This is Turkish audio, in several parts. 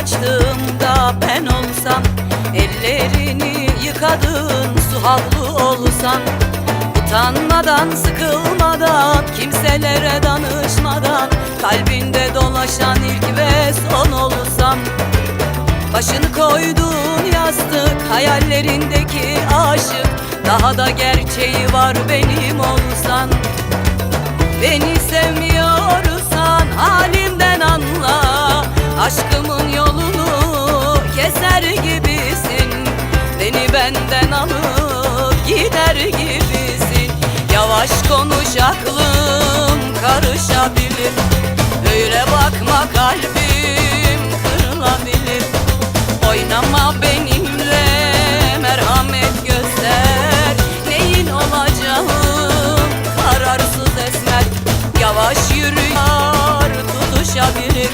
açtığımda ben olsam Ellerini yıkadığın su havlu olsan. Utanmadan, sıkılmadan, kimselere danışmadan Kalbinde dolaşan ilk ve son olsam. Başını koyduğun yastık Hayallerindeki aşık Daha da gerçeği var benim olsan benden alıp gider gibisin. Yavaş konuş aklım karışabilir. Öyle bakma kalbim kırılabilir. Oynama benimle merhamet göster. Neyin olacağım kararsız esmer. Yavaş yürü yar tutuşabilir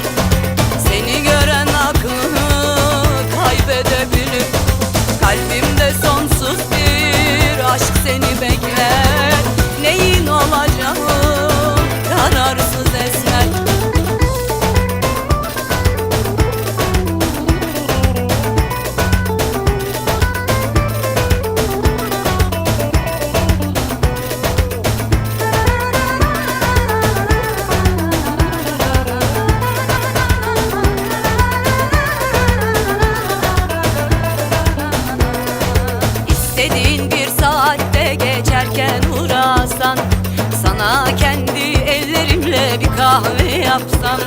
ellerimle bir kahve yapsam.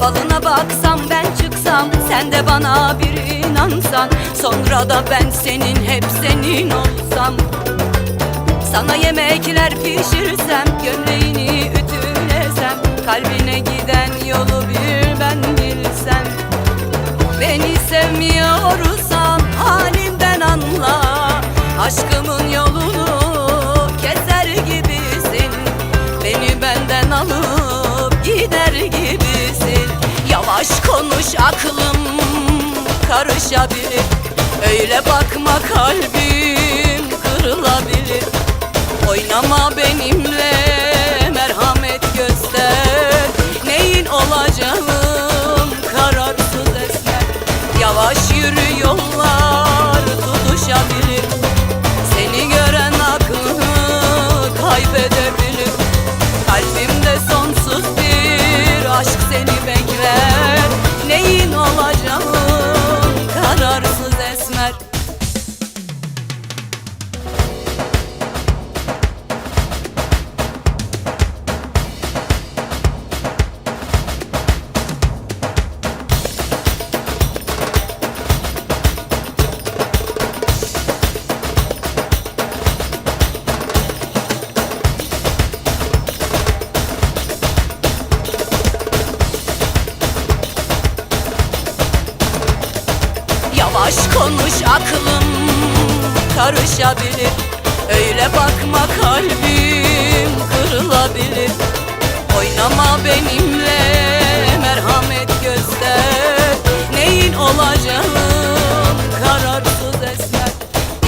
Falına baksam ben çıksam Sen de bana bir inansan. Sonra da ben senin hep senin olsam. Sana yemekler pişirsem Gömleğini ütülesem. Kalbine giden yolu bir ben bilsem. Beni sevmiyorsan halimden anla. Aşkımın yolunu keser gibisin Beni benden alıp gider gibisin. Yavaş konuş aklım karışabilir. Öyle bakma kalbim kırılabilir. Oynama benimle Konuş aklım karışabilir. Öyle bakma kalbim kırılabilir. Oynama benimle merhamet göster. Neyin olacağım kararsız esmer.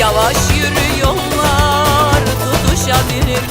Yavaş yürü yollar tutuşabilir.